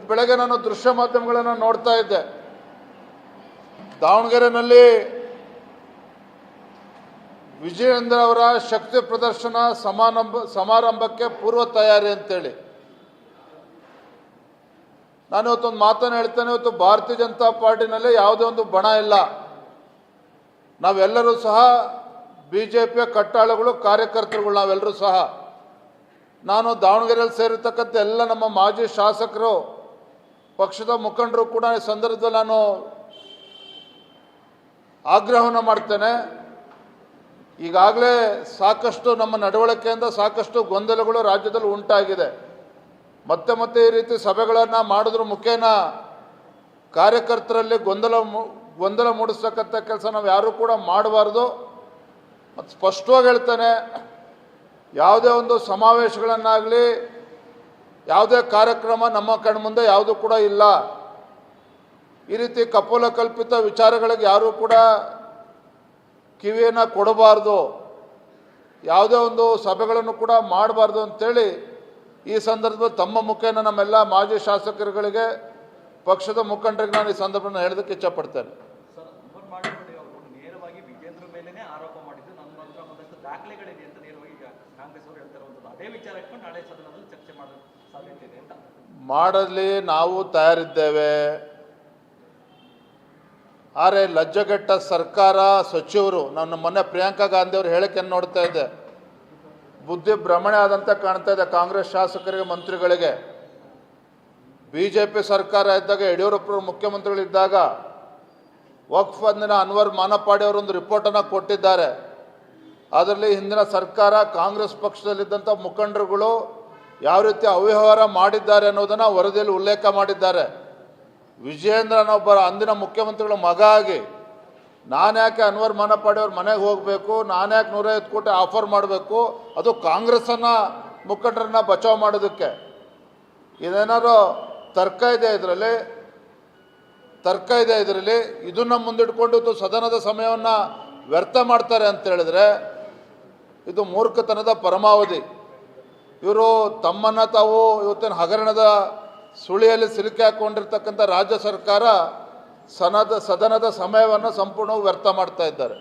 ಇವತ್ತು ಬೆಳಗ್ಗೆ ನಾನು ದೃಶ್ಯ ಮಾಧ್ಯಮಗಳನ್ನು ನೋಡ್ತಾ ಇದ್ದೆ. ದಾವಣಗೆರೆನಲ್ಲಿ ವಿಜಯೇಂದ್ರ ಅವರ ಶಕ್ತಿ ಪ್ರದರ್ಶನ ಸಮಾರಂಭ ಸಮಾರಂಭಕ್ಕೆ ಪೂರ್ವ ತಯಾರಿ ಅಂತೇಳಿ. ನಾನು ಇವತ್ತೊಂದು ಮಾತನ್ನು ಹೇಳ್ತೇನೆ, ಇವತ್ತು ಭಾರತೀಯ ಜನತಾ ಪಾರ್ಟಿನಲ್ಲಿ ಯಾವುದೇ ಒಂದು ಬಣ ಇಲ್ಲ. ನಾವೆಲ್ಲರೂ ಸಹ ಬಿ ಜೆ ಪಿಯ ಕಟ್ಟಾಳುಗಳು, ಕಾರ್ಯಕರ್ತರುಗಳು ನಾವೆಲ್ಲರೂ ಸಹ. ನಾನು ದಾವಣಗೆರೆಯಲ್ಲಿ ಸೇರಿರ್ತಕ್ಕಂಥ ಎಲ್ಲ ನಮ್ಮ ಮಾಜಿ ಶಾಸಕರು ಪಕ್ಷದ ಮುಖಂಡರು ಕೂಡ ಈ ಸಂದರ್ಭದಲ್ಲಿ ನಾನು ಆಗ್ರಹವನ್ನು ಮಾಡ್ತೇನೆ. ಈಗಾಗಲೇ ಸಾಕಷ್ಟು ನಮ್ಮ ನಡವಳಿಕೆಯಿಂದ ಸಾಕಷ್ಟು ಗೊಂದಲಗಳು ರಾಜ್ಯದಲ್ಲಿ ಉಂಟಾಗಿದೆ. ಮತ್ತೆ ಮತ್ತೆ ಈ ರೀತಿ ಸಭೆಗಳನ್ನು ಮಾಡೋದ್ರ ಮುಖೇನ ಕಾರ್ಯಕರ್ತರಲ್ಲಿ ಗೊಂದಲ ಗೊಂದಲ ಮೂಡಿಸ್ತಕ್ಕಂಥ ಕೆಲಸ ನಾವು ಯಾರೂ ಕೂಡ ಮಾಡಬಾರ್ದು. ಮತ್ತು ಸ್ಪಷ್ಟವಾಗಿ ಹೇಳ್ತೇನೆ, ಯಾವುದೇ ಒಂದು ಸಮಾವೇಶಗಳನ್ನಾಗಲಿ ಯಾವುದೇ ಕಾರ್ಯಕ್ರಮ ನಮ್ಮ ಕಣ್ಮುಂದೆ ಯಾವುದೂ ಕೂಡ ಇಲ್ಲ. ಈ ರೀತಿ ಕಪೋಲ ಕಲ್ಪಿತ ವಿಚಾರಗಳಿಗೆ ಯಾರೂ ಕೂಡ ಕಿವಿಯನ್ನು ಕೊಡಬಾರ್ದು. ಯಾವುದೇ ಒಂದು ಸಭೆಗಳನ್ನು ಕೂಡ ಮಾಡಬಾರ್ದು ಅಂತೇಳಿ ಈ ಸಂದರ್ಭದಲ್ಲಿ ತಮ್ಮ ಮುಖೇನ ನಮ್ಮೆಲ್ಲ ಮಾಜಿ ಶಾಸಕರುಗಳಿಗೆ, ಪಕ್ಷದ ಮುಖಂಡರಿಗೆ ನಾನು ಈ ಸಂದರ್ಭವನ್ನು ಹೇಳೋದಕ್ಕೆ ಇಚ್ಛಪಡ್ತೇನೆ. ಅಂತ ನೇರವಾಗಿ ನಾಳೆ ಸದನದಲ್ಲಿ ಚರ್ಚೆ ಮಾಡೋ ಸಾಧ್ಯತೆ ಇದೆ ಅಂತ ಮಾಡಲಿ ನಾವು ತಯಾರಿದ್ದೇವೆ. ಆದರೆ ಲಜ್ಜೆಗೆಟ್ಟ ಸರ್ಕಾರ ಸಚಿವರು, ನನ್ನ ಮೊನ್ನೆ ಪ್ರಿಯಾಂಕಾ ಗಾಂಧಿ ಅವರು ಹೇಳಿಕೆಯನ್ನು ನೋಡ್ತಾ ಇದ್ದೆ. ಬುದ್ಧಿ ಭ್ರಮಣೆ ಆದಂತೆ ಕಾಣ್ತಾ ಇದೆ ಕಾಂಗ್ರೆಸ್ ಶಾಸಕರಿಗೆ, ಮಂತ್ರಿಗಳಿಗೆ. ಬಿ ಜೆ ಪಿ ಸರ್ಕಾರ ಇದ್ದಾಗ ಯಡಿಯೂರಪ್ಪರು ಮುಖ್ಯಮಂತ್ರಿಗಳಿದ್ದಾಗ ವಕ್ಫ್ ಅಂದಿನ ಅನ್ವರ್ ಮಾನಪಾಡಿ ಅವರೊಂದು ರಿಪೋರ್ಟನ್ನು ಕೊಟ್ಟಿದ್ದಾರೆ. ಅದರಲ್ಲಿ ಹಿಂದಿನ ಸರ್ಕಾರ ಕಾಂಗ್ರೆಸ್ ಪಕ್ಷದಲ್ಲಿದ್ದಂಥ ಮುಖಂಡರುಗಳು ಯಾವ ರೀತಿ ಅವ್ಯವಹಾರ ಮಾಡಿದ್ದಾರೆ ಅನ್ನೋದನ್ನು ವರದಿಯಲ್ಲಿ ಉಲ್ಲೇಖ ಮಾಡಿದ್ದಾರೆ. ವಿಜಯೇಂದ್ರನೊಬ್ಬರ ಅಂದಿನ ಮುಖ್ಯಮಂತ್ರಿಗಳ ಮಗ ಆಗಿ ನಾನು ಯಾಕೆ ಅನ್ವರ್ ಮನಪಾಡಿಯವ್ರ ಮನೆಗೆ ಹೋಗಬೇಕು, ನಾನು ಯಾಕೆ ನೂರೈವತ್ತು ಕೋಟಿ ಆಫರ್ ಮಾಡಬೇಕು, ಅದು ಕಾಂಗ್ರೆಸ್ಸನ್ನು ಮುಖಂಡರನ್ನ ಬಚಾವ್ ಮಾಡೋದಕ್ಕೆ. ಇದೇನಾದ್ರು ತರ್ಕ ಇದೆ ಇದರಲ್ಲಿ? ತರ್ಕ ಇದೆ ಇದರಲ್ಲಿ? ಇದನ್ನು ಮುಂದಿಟ್ಕೊಂಡು ಸದನದ ಸಮಯವನ್ನು ವ್ಯರ್ಥ ಮಾಡ್ತಾರೆ ಅಂತ ಹೇಳಿದ್ರೆ, ಇದು ಮೂರ್ಖತನದ ಪರಮಾವಧಿ. ಇವರು ತಮ್ಮನ್ನು ತಾವು ಇವತ್ತಿನ ಹಗರಣದ ಸುಳಿಯಲ್ಲಿ ಸಿಲುಕಿ ಹಾಕೊಂಡಿರ್ತಕ್ಕಂಥ ರಾಜ್ಯ ಸರ್ಕಾರ ಸನದ ಸದನದ ಸಮಯವನ್ನು ಸಂಪೂರ್ಣವಾಗಿ ವ್ಯರ್ಥ ಮಾಡ್ತಾ ಇದ್ದಾರೆ.